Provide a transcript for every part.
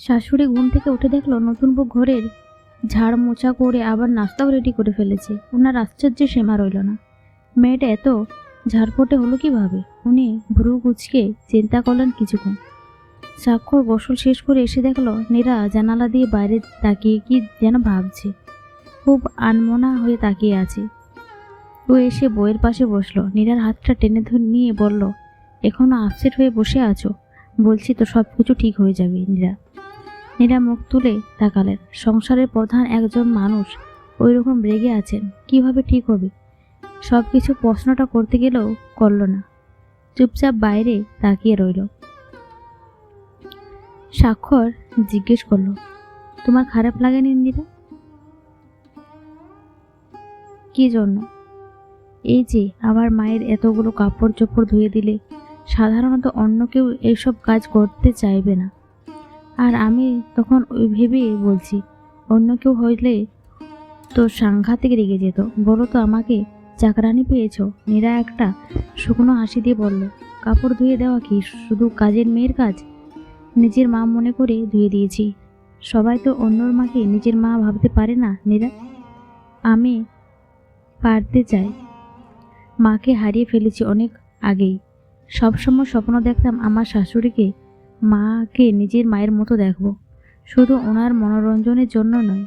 শাশুড়ি ঘুম থেকে উঠে দেখল নতুন বউ ঘরের ঝাড় মোছা করে আবার নাস্তাও রেডি করে ফেলেছে। ওনার আশ্চর্যে সীমা রইল না। মেয়েটা এত ঝাড়পটে হলো কীভাবে? উনি ভ্রু কুচকে চিন্তা করলেন কিছুক্ষণ। স্বাক্ষর গোসল শেষ করে এসে দেখল নীরা জানালা দিয়ে বাইরে তাকিয়ে কি যেন ভাবছে। খুব আনমনা হয়ে তাকিয়ে আছে। ও এসে বইয়ের পাশে বসল। নীরার হাতটা টেনে ধরে নিয়ে বলল, এখনও আপসেট হয়ে বসে আছো? বলছি তো সব কিছু ঠিক হয়ে যাবে, নীরা। নীরা মুখ তুলে তাকালেন। সংসারের প্রধান একজন মানুষ ওই রকম রেগে আছেন, কীভাবে ঠিক হবে? সব কিছু প্রশ্নটা করতে গেলেও করল না। চুপচাপ বাইরে তাকিয়ে রইল। স্বাক্ষর জিজ্ঞেস করল, তোমার খারাপ লাগেনি নীরা কি জন্য? এই যে, আমার মায়ের এতগুলো কাপড় চোপড় ধুয়ে দিলে সাধারণত অন্য কেউ এইসব কাজ করতে চাইবে না। আর আমি তখন ওই ভেবেই বলছি, অন্য কেউ হইলে তো সাংঘাতিক রেগে যেত। বলো তো আমাকে, চাকরানি পেয়েছ? নীরা একটা শুকনো হাসি দিয়ে বলল, কাপড় ধুয়ে দেওয়া কি শুধু কাজের মেয়ের কাজ? নিজের মা মনে করে ধুয়ে দিয়েছি। সবাই তো অন্যর মাকে নিজের মা ভাবতে পারে না, নীরা? আমি পারতে চাই। মাকে হারিয়ে ফেলেছি অনেক আগেই। সবসময় স্বপ্ন দেখতাম আমার শাশুড়িকে মাকে নিজের মায়ের মতো দেখব। শুধু ওনার মনোরঞ্জনের জন্য নয়,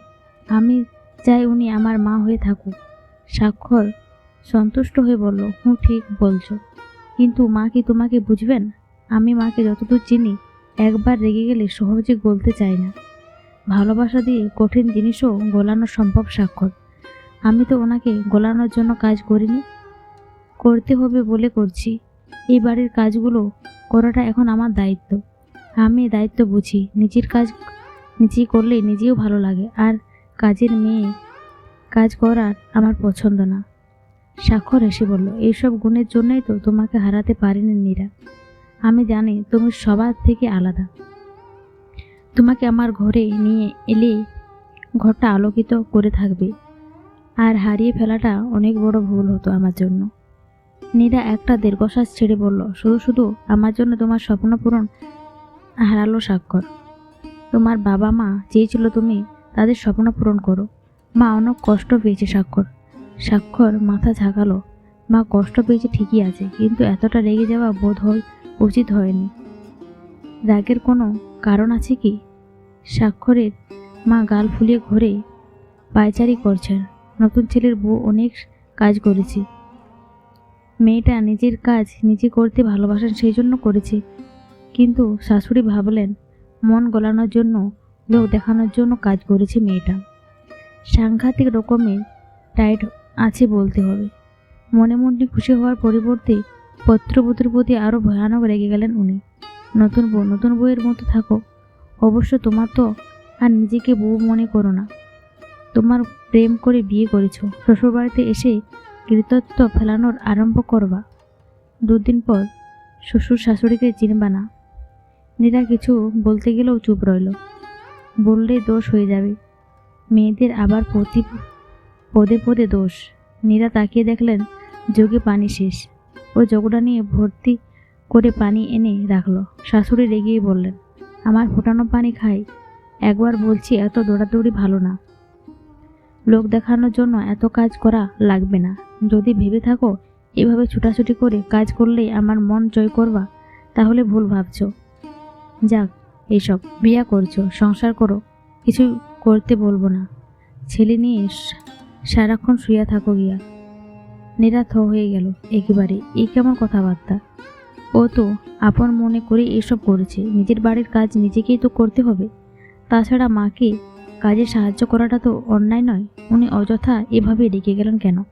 আমি চাই উনি আমার মা হয়ে থাকুক। স্বাক্ষর সন্তুষ্ট হয়ে বলল, হুঁ, ঠিক বলছো। কিন্তু মা কি তোমাকে বুঝবেন? আমি মাকে যতদূর চিনি, একবার রেগে গেলে সহজে গলতে চাই না। ভালোবাসা দিয়ে কঠিন জিনিসও গলানো সম্ভব স্বাক্ষর। আমি তো ওনাকে গলানোর জন্য কাজ করিনি। করতে হবে বলে করছি। এই বাড়ির কাজগুলো করাটা এখন আমার দায়িত্ব। আমি দায়িত্ব বুঝি। নিজের কাজ নিজেই করলে নিজেও ভালো লাগে। আর কাজের মেয়ে কাজ করার আমার পছন্দ না। স্বাক্ষর এসে বলল, এইসব গুণের জন্যই তো তোমাকে হারাতে পারিনি নীরা আমি জানি তুমি সবার থেকে আলাদা। তোমাকে আমার ঘরে নিয়ে এলে ঘরটা আলোকিত করে থাকবে। আর হারিয়ে ফেলাটা অনেক বড় ভুল হতো আমার জন্য। নীরা একটা দীর্ঘশ্বাস ছেড়ে বলল, শুধু শুধু আমার জন্য তোমার স্বপ্ন পূরণ হারালো স্বাক্ষর। তোমার বাবা মা চেয়েছিল তুমি তাদের স্বপ্ন পূরণ করো। মা অনেক কষ্ট পেয়েছে স্বাক্ষর। স্বাক্ষর মাথা ঝাঁকালো। মা কষ্ট পেয়েছে ঠিকই আছে, কিন্তু এতটা রেগে যাওয়া বোধ হয় উচিত হয়নি। রাগের কোনো কারণ আছে কি? স্বাক্ষরের মা গাল ফুলিয়ে ঘরে, পায়চারি করছেন। নতুন ছেলের বউ অনেক কাজ করেছে। মেয়েটা নিজের কাজ নিজে করতে ভালোবাসেন সেই জন্য করেছে। কিন্তু শাশুড়ি ভাবলেন, মন গলানোর জন্য লোক দেখানোর জন্য কাজ করেছে মেয়েটা। সাংঘাতিক রকমের টাইট আছে বলতে হবে। মনে মনে খুশি হওয়ার পরিবর্তে পত্রবধূর প্রতি আরও ভয়ানক রেগে গেলেন উনি। নতুন বউ, নতুন বউয়ের মতো থাকো। অবশ্য তোমার তো আর নিজেকে বউ মনে করো না। তোমার প্রেম করে বিয়ে করেছ। শ্বশুরবাড়িতে এসে কৃতত্ব ফেলানোর আরম্ভ করবা। দুদিন পর শ্বশুর শাশুড়িকে চিনবা না। নীরা কিছু বলতে গেলেও চুপ রইল। বললেই দোষ হয়ে যাবে। মেয়েদের আবার প্রতি পদে পদে দোষ। নীরা তাকিয়ে দেখলেন যোগে পানি শেষ। ও জগটা নিয়ে ভর্তি করে পানি এনে রাখল। শাশুড়ি রেগেই বললেন, আমার ফোটানো পানি খাই। একবার বলছি এত দৌড়াদৌড়ি ভালো না। লোক দেখানোর জন্য এত কাজ করা লাগবে না। যদি ভেবে থাকো, এভাবে ছুটাছুটি করে কাজ করলেই আমার মন জয় করবা, তাহলে ভুল ভাবছ। যাক, এইসব, বিয়া করছ, সংসার করো, কিছু করতে বলব না। ছেলে নিয়ে সারাক্ষণ শুয়ে থাকো গিয়া। নিরাথ হয়ে গেল একেবারে, এই কেমন কথাবার্তা? ও তো আপন মনে করে এসব করেছে, নিজের বাড়ির কাজ নিজেকেই তো করতে হবে। তাছাড়া মাকে কাজে সাহায্য করাটা তো অন্যায় নয়, উনি অযথা এভাবে রেগে গেলেন কেন?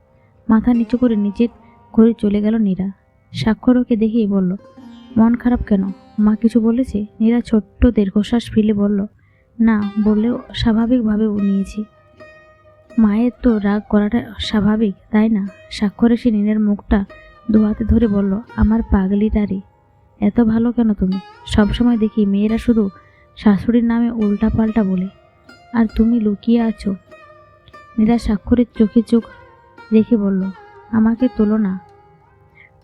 মাথা নিচু করে নিজের ঘরে চলে গেল নীরা। স্বাক্ষর ওকে দেখেই বলল, মন খারাপ কেন? মা কিছু বলেছে? নীরা ছোট্ট দীর্ঘশ্বাস ফেলে বলল, না, বললেও স্বাভাবিকভাবে নিয়েছি। মায়ের তো রাগ করাটা স্বাভাবিক, তাই না? স্বাক্ষরে সে নীরের মুখটা দু হাতে ধরে বলল, আমার পাগলিটারে এত ভালো কেন তুমি? সবসময় দেখি মেয়েরা শুধু শাশুড়ির নামে উল্টাপাল্টা বলে। আর তুমি লুকিয়ে আছো? নীরা স্বাক্ষরের চোখে চোখ রেখে বলল, আমাকে তোলো না,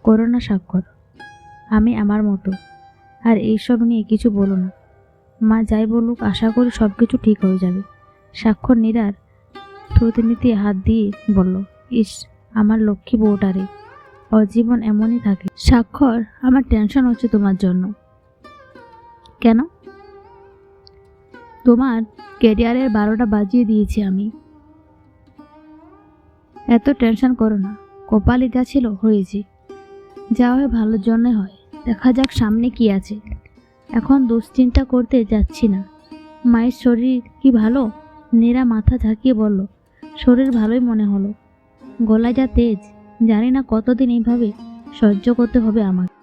করো না স্বাক্ষর। আমি আমার মতো। আর এইসব নিয়ে কিছু বলো না। মা যাই বলুক, আশা করি সব কিছু ঠিক হয়ে যাবে। স্বাক্ষর নীরার থুতনিতে হাত দিয়ে বলল, ইস, আমার লক্ষ্মী বউটারে অজীবন এমনই থাকে। স্বাক্ষর, আমার টেনশন হচ্ছে তোমার জন্য। কেন? তোমার ক্যারিয়ারের বারোটা বাজিয়ে দিয়েছি আমি। এত টেনশন করো না, কপালে যা ছিল হয়েছে। যা হয় ভালোর জন্যে হয়। দেখা যাক সামনে কি আছে। এখন দুশ্চিন্তা করতে যাচ্ছি না। মায়ের শরীর কি ভালো? নেরা মাথা ঝাঁকিয়ে বলল, শরীর ভালোই মনে হলো। গলা যা তেজ, জানি না কতদিন এইভাবে সহ্য করতে হবে আমাকে।